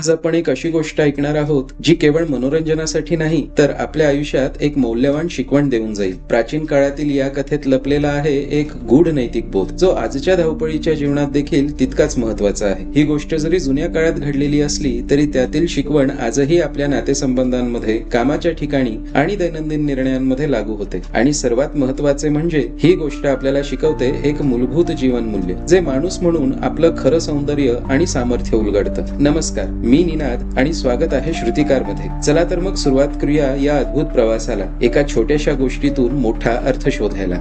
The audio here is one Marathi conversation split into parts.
आज आपण एक अशी गोष्ट ऐकणार आहोत जी केवळ मनोरंजनासाठी नाही तर आपल्या आयुष्यात एक मौल्यवान शिकवण देऊन जाईल. प्राचीन काळातील या कथेत लपलेला आहे एक गूढ नैतिक बोध जो आजच्या धावपळीच्या जीवनात देखील तितकाच महत्त्वाचा आहे. ही गोष्ट जरी जुन्या काळात घडलेली असली तरी त्यातील शिकवण आजही आपल्या नातेसंबंधांमध्ये कामाच्या ठिकाणी आणि दैनंदिन निर्णयांमध्ये लागू होते. आणि सर्वात महत्त्वाचे म्हणजे ही गोष्ट आपल्याला शिकवते एक मूलभूत जीवन मूल्य जे माणूस म्हणून आपलं खरं सौंदर्य आणि सामर्थ्य उलगडतं. नमस्कार मी निनाद आणि स्वागत आहे श्रुतिकारमध्ये चला तर मग सुरुवात करूया या अद्भुत प्रवासाला एका छोट्याशा गोष्टीतून मोठा अर्थ शोधायला.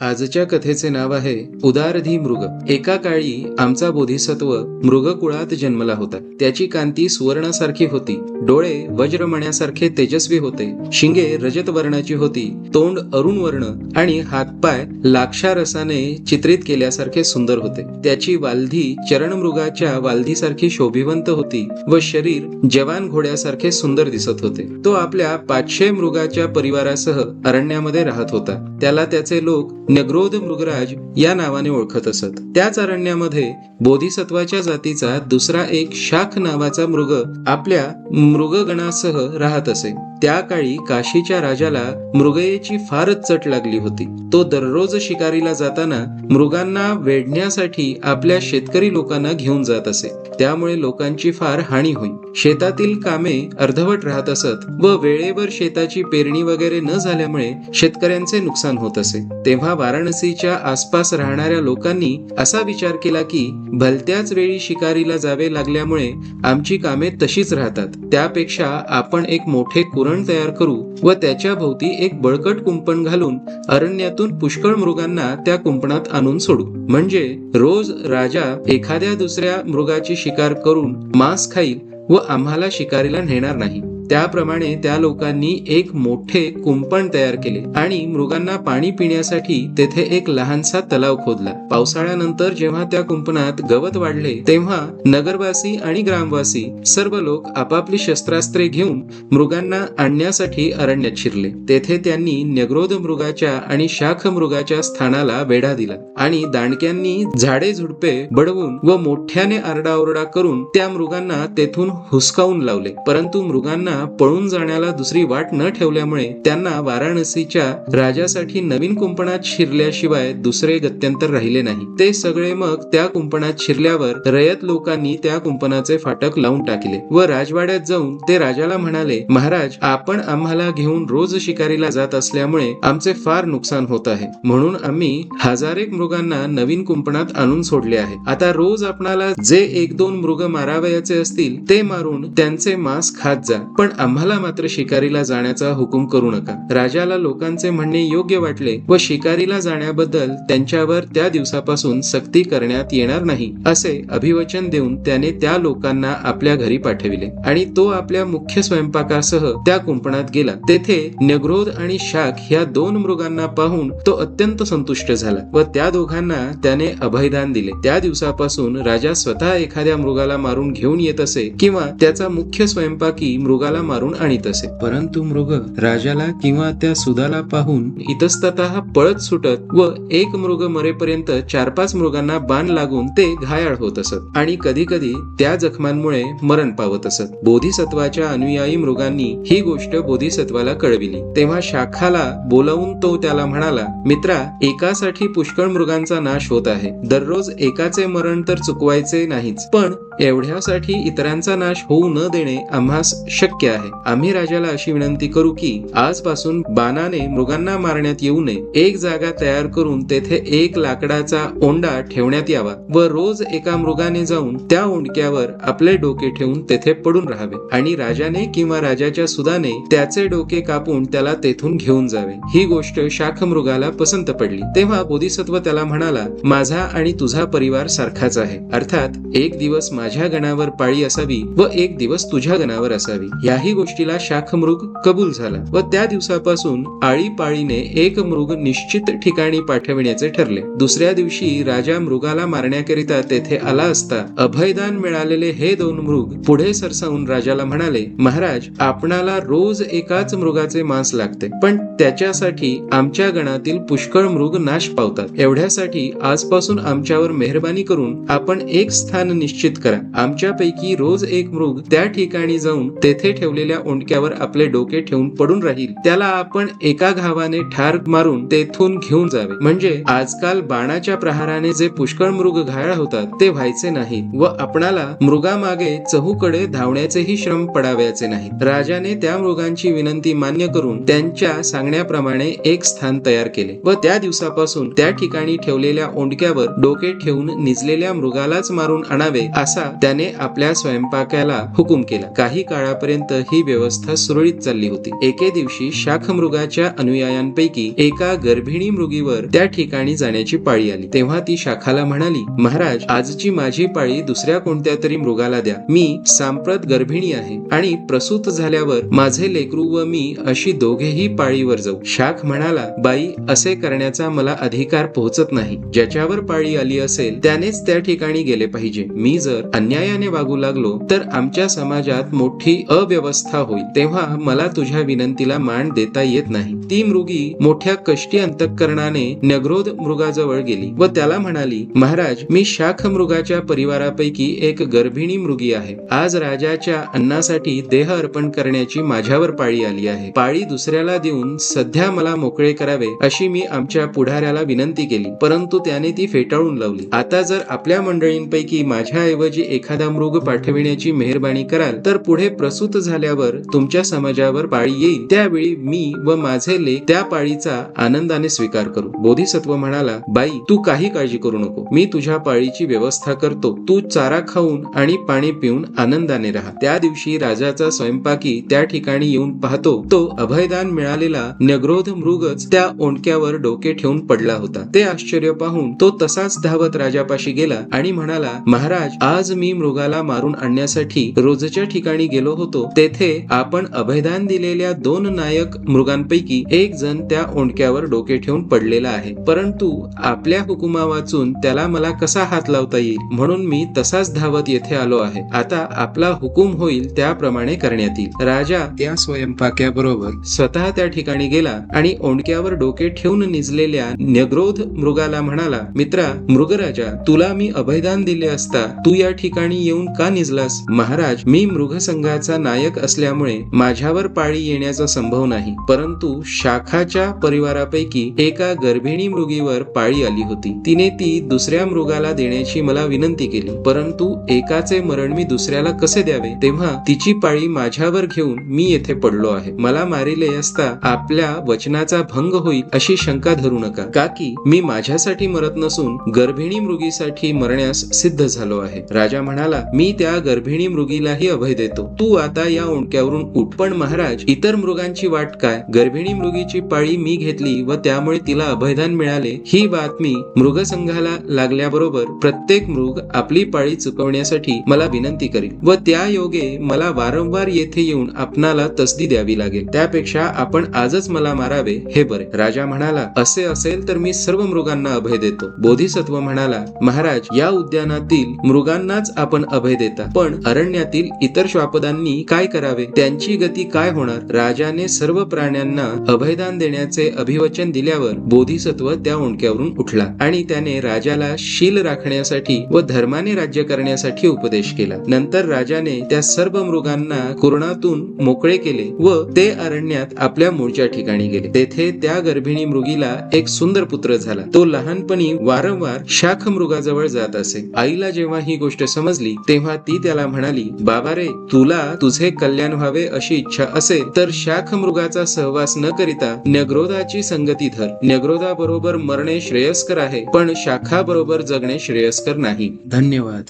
आजच्या कथेचे नाव आहे उदारधी मृग. एका काळी आमचा बोधिसत्व मृगकुळात जन्मला होता. त्याची कांती सुवर्णासारखी होती. डोळे वज्रमण्यासारखे तेजस्वी होते. शिंगे रजत वर्णाची होती. तोंड अरुण वर्ण आणि हातपाय लाक्षारसाने चित्रित केल्यासारखे सुंदर होते. त्याची वालधी चरणमृगाच्या वालधीसारखी शोभिवंत होती व शरीर जवान घोड्यासारखे सुंदर दिसत होते. तो आपल्या पाचशे मृगाच्या परिवारासह अरण्यामध्ये राहत होता. त्याला त्याचे लोक नग्रोध मृगराज या नावाने ओळखत असत. त्याच अरण्यामध्ये बोधिसत्वाच्या जातीचा दुसरा एक शाख नावाचा मृग आपल्या मृगगणासह राहत असे. त्या काळी काशीच्या राजाला मृगयेची फारच चट लागली होती. तो दररोज शिकारीला जाताना मृगांना वेढण्यासाठी आपल्या शेतकरी लोकांना घेऊन जात असे. त्यामुळे लोकांची फार हानी होई. शेतातील कामे अर्धवट राहत असत व वेळेवर शेताची पेरणी वगैरे न झाल्यामुळे शेतकऱ्यांचे नुकसान होत असे. तेव्हा वाराणसीच्या आसपास राहणाऱ्या लोकांनी असा विचार केला की भलत्याच वेळी शिकारीला जावे लागल्यामुळे आमची कामे तशीच राहतात. त्यापेक्षा आपण एक मोठे कुरण तयार करू व त्याच्या भोवती एक बळकट कुंपण घालून अरण्यातून पुष्कळ मृगांना त्या कुंपणात आणून सोडू. म्हणजे रोज राजा एखाद्या दुसऱ्या मृगाची शिकार करून मांस खाईल व आम्हाला शिकारीला नेणार नाही. त्याप्रमाणे त्या लोकांनी एक मोठे कुंपण तयार केले आणि मृगांना पाणी पिण्यासाठी तेथे एक लहानसा तलाव खोदला. पावसाळ्यानंतर जेव्हा त्या कुंपणात गवत वाढले तेव्हा नगरवासी आणि ग्रामवासी सर्व लोक आपापली शस्त्रास्त्रे घेऊन मृगांना आणण्यासाठी अरण्यात शिरले. तेथे त्यांनी न्यग्रोध मृगाच्या आणि शाख मृगाच्या स्थानाला वेढा दिला आणि दांडक्यांनी झाडे झुडपे बडवून व मोठ्याने आरडाओरडा करून त्या मृगांना तेथून हुसकावून लावले. परंतु मृगांना पळून जाण्याला दुसरी वाट न ठेवल्यामुळे त्यांना वाराणसीच्या राजासाठी नवीन कुंपणात शिरल्याशिवाय दुसरे गत्यंतर राहिले नाही. ते सगळे मग त्या कुंपणात शिरल्यावर रयत लोकांनी त्या कुंपणाचे फाटक लावून टाकले व राजवाड्यात जाऊन ते राजाला म्हणाले महाराज आपण आम्हाला घेऊन रोज शिकारीला जात असल्यामुळे आमचे फार नुकसान होत आहे. म्हणून आम्ही हजारेक मृगांना नवीन कुंपणात आणून सोडले आहे. आता रोज आपणाला जे एक दोन मृग मारावयाचे असतील ते मारून त्यांचे मांस खात जा. पण आम्हाला मात्र शिकारीला जाण्याचा हुकूम करू नका. राजाला लोकांचे म्हणणे योग्य वाटले व शिकारीला जाण्याबद्दल त्यांच्यावर त्या दिवसापासून सक्ती करण्यात येणार नाही असे अभिवचन देऊन त्याने त्या लोकांना आपल्या घरी पाठविले आणि तो आपल्या मुख्य स्वयंपाकासह त्या कुंपणात गेला. तेथे न्यग्रोध आणि शाख ह्या दोन मृगांना पाहून तो अत्यंत संतुष्ट झाला व त्या दोघांना त्याने अभयदान दिले. त्या दिवसापासून राजा स्वतः एखाद्या मृगाला मारून घेऊन येत असे किंवा त्याचा मुख्य स्वयंपाकी मृगाला मारून आणीत असे. परंतु मृग राजाला किंवा त्या सुदाला पाहून इतस्तत पळत सुटत व एक मृग मरेपर्यंत चार पाच मृगांना बाण लागून ते घायाळ होत असत आणि कधी कधी त्या जखमांमुळे मरण पावत असत. बोधिसत्वाच्या अनुयायी मृगांनी ही गोष्ट बोधिसत्वाला कळविली. तेव्हा शाखाला बोलावून तो त्याला म्हणाला मित्रा एकासाठी पुष्कळ मृगांचा नाश होत आहे. दररोज एकाचे मरण तर चुकवायचे नाहीच पण एवढ्यासाठी इतरांचा नाश होऊ न देणे आम्हास शक्य आहे. आम्ही राजाला अशी विनंती करू की आजपासून बाणाने मृगांना मारण्यात येऊ नये. एक जागा तयार करून तेथे एक लाकडाचा ओंडा ठेवण्यात यावा व रोज एका मृगाने जाऊन त्या ओंडक्यावर आपले डोके ठेवून तेथे पडून राहावे आणि राजाने किंवा राजाच्या सुदाने त्याचे डोके कापून त्याला तेथून घेऊन जावे. ही गोष्ट शाख मृगाला पसंत पडली. तेव्हा बोधिसत्व त्याला म्हणाला माझा आणि तुझा परिवार सारखाच आहे. अर्थात एक दिवस माझ्या माझ्या गणावर पाळी असावी व एक दिवस तुझ्या गणावर असावी. याही गोष्टीला शाख मृग कबूल झाला व त्या दिवसापासून आळीपाळीने एक मृग निश्चित ठिकाणी पाठविण्याचे ठरले. दुसऱ्या दिवशी राजा मृगाला मारण्याकरिता तेथे आला असता अभयदान मिळालेले हे दोन मृग पुढे सरसावून राजाला म्हणाले महाराज आपणाला रोज एकाच मृगाचे मांस लागते पण त्याच्यासाठी आमच्या गणातील पुष्कळ मृग नाश पावतात. एवढ्यासाठी आजपासून आमच्यावर मेहरबानी करून आपण एक स्थान निश्चित करा. आमच्यापैकी रोज एक मृग त्या ठिकाणी जाऊन तेथे ठेवलेल्या ओंडक्यावर आपले डोके ठेवून पडून राहील. त्याला आपण एका घावाने ठार मारून तेथून घेऊन जावे. म्हणजे आजकाल बाणाच्या प्रहाराने जे पुष्कळ मृग घायाळ होतात ते व्हायचे नाही व आपणाला मृगामागे चहूकडे धावण्याचेही श्रम पडावयाचे नाही राजाने त्या मृगांची विनंती मान्य करून त्यांच्या सांगण्याप्रमाणे एक स्थान तयार केले व त्या दिवसापासून त्या ठिकाणी ठेवलेल्या ओंडक्यावर डोके ठेवून निजलेल्या मृगालाच मारून आणावे असा त्याने आपल्या स्वयंपाकाला हुकूम केला. काही काळापर्यंत ही व्यवस्था सुरळीत चालली होती. एके दिवशी शाख मृगाच्या अनुयायांपैकी एका गर्भिणी मृगीवर त्या ठिकाणी जाण्याची पाळी आली. तेव्हा ती शाखाला म्हणाली महाराज आजची माझी पाळी दुसऱ्या कोणत्या तरी मृगाला द्या. मी सांप्रत गर्भिणी आहे आणि प्रसूत झाल्यावर माझे लेकरू व मी अशी दोघेही पाळीवर जाऊ. शाख म्हणाला बाई असे करण्याचा मला अधिकार पोहोचत नाही. ज्याच्यावर पाळी आली असेल त्यानेच त्या ठिकाणी गेले पाहिजे. मी जर अन्यायाने वागू लागलो तर आमच्या समाजात मोठी अव्यवस्था होईल. तेव्हा मला तुझ्या विनंतीला मान देता येत नाही. ती मृगी मोठ्या कष्टी अंतकरणाने नगरोध मृगाजवळ गेली व त्याला म्हणाली महाराज मी शाख मृगाच्या परिवारापैकी एक गर्भिणी मृगी आहे. आज राजाच्या अन्नासाठी देह अर्पण करण्याची माझ्यावर पाळी आली आहे. पाळी दुसऱ्याला देऊन सध्या मला मोकळे करावे अशी मी आमच्या पुढाऱ्याला विनंती केली. परंतु त्याने ती फेटाळून लावली. आता जर आपल्या मंडळींपैकी माझ्याऐवजी एखादा मृग पाठविण्याची मेहरबानी कराल तर पुढे प्रसूत झाल्यावर तुमच्या समाजावर पाळी येईल. त्यावेळी मी व माझे लेख त्या पाळीचा आनंदाने स्वीकार करू. बोधिसत्व म्हणाला बाई तू काही काळजी करू नको. मी तुझ्या पाळीची व्यवस्था करतो. तू चारा खाऊन आणि पाणी पिऊन आनंदाने राहा. त्या दिवशी राजाचा स्वयंपाकी त्या ठिकाणी येऊन पाहतो. तो अभयदान मिळालेला नग्रोध मृगच त्या ओंडक्यावर डोके ठेवून पडला होता. ते आश्चर्य पाहून तो तसाच धावत राजापाशी गेला आणि म्हणाला महाराज आज मी मृगाला मारून आणण्यासाठी रोजच्या ठिकाणी गेलो होतो तेथे आपण अभयदान दिलेल्या दोन नायक मृगांपैकी एक जण त्या ओंडक्यावर डोके ठेवून पडलेला आहे. परंतु आपल्या हुकुमा वाचून त्याला मला कसा हात लावता येईल? म्हणून मी तसाच धावत येथे आलो आहे. आता आपला हुकुम होईल त्याप्रमाणे करण्यात येईल. राजा त्या स्वयंपाक्याबरोबर स्वतः त्या ठिकाणी गेला आणि ओंडक्यावर डोके ठेवून निजलेल्या न्यग्रोध मृगाला म्हणाला मित्रा मृगराजा तुला मी अभयदान दिले असता तू या ठिकाणी येऊन का निजलास? महाराज मी मृगसंघाचा नायक असल्यामुळे माझ्यावर पाळी येण्याचा संभव नाही. परंतु शाखाच्या परिवारापैकी एका गर्भिणी मृगीवर पाळी आली होती. तिने ती दुसऱ्या मृगाला देण्याची मला विनंती केली. परंतु एकाचे मरण मी दुसऱ्याला कसे द्यावे? तेव्हा तिची पाळी माझ्यावर घेऊन मी येथे पडलो आहे. मला मारिले असता आपल्या वचनाचा भंग होईल अशी शंका धरू नका. का की मी माझ्यासाठी मरत नसून गर्भिणी मृगीसाठी मरण्यास सिद्ध झालो आहे. राजा म्हणाला मी त्या गर्भिणी मृगीलाही अभय देतो. तू आता या ओंडक्यावरून उठ. पण महाराज इतर मृगांची वाट काय? गर्भिणी मृगीची पाळी मी घेतली व त्यामुळे तिला अभयदान मिळाले. ही बातमी मृगसंघाला लागल्याबरोबर प्रत्येक मृग आपली पाळी चुकवण्यासाठी मला विनंती करील व त्या योगे मला वारंवार येथे येऊन आपणाला तसदी द्यावी लागेल. त्यापेक्षा आपण आजच मला मारावे. हे बरे. राजा म्हणाला असे असेल तर मी सर्व मृगांना अभय देतो. बोधिसत्व म्हणाला महाराज या उद्यानातील मृगांना त्यांनाच आपण अभय देता. पण अरण्यातील इतर श्वापदांनी काय करावे? त्यांची गती काय होणार? राजाने सर्व प्राण्यांना अभयदान देण्याचे अभिवचन दिल्यावर बोधिसत्व त्या ओंडक्यावरून उठला आणि त्याने राजाला शील राखण्यासाठी व धर्माने राज्य करण्यासाठी उपदेश केला. नंतर राजाने त्या सर्व मृगांना कुरणातून मोकळे केले व ते अरण्यात आपल्या मूळच्या ठिकाणी गेले. तेथे त्या गर्भिणी मृगीला एक सुंदर पुत्र झाला. तो लहानपणी वारंवार शाख मृगाजवळ जात असे. आईला जेव्हा ही गोष्ट समजली तेव्हा ती त्याला म्हणाली बाबा रे तुला तुझे कल्याण व्हावे अशी इच्छा असेल तर शाख मृगाचा सहवास न करिता नग्रोधाची संगती धर. नग्रोधा बरोबर मरणे श्रेयस्कर आहे पण शाखा बरोबर जगणे श्रेयस्कर नाही. धन्यवाद.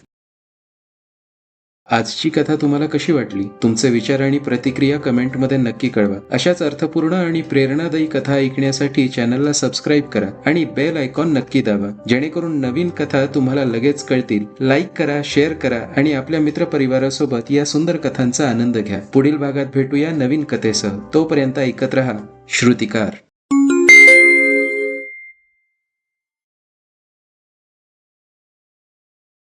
आजची कथा तुम्हाला कशी वाटली? तुमचे विचार आणि प्रतिक्रिया कमेंटमध्ये नक्की कळवा. अशाच अर्थपूर्ण आणि प्रेरणादायी कथा ऐकण्यासाठी चॅनलला सबस्क्राईब करा आणि बेल आयकॉन नक्की दाबा. जेणेकरून नवीन कथा तुम्हाला लगेच कळतील. लाईक करा शेअर करा आणि आपल्या मित्रपरिवारासोबत या सुंदर कथांचा आनंद घ्या. पुढील भागात भेटूया नवीन कथेसह. तोपर्यंत ऐकत रहा. श्रुतिकार.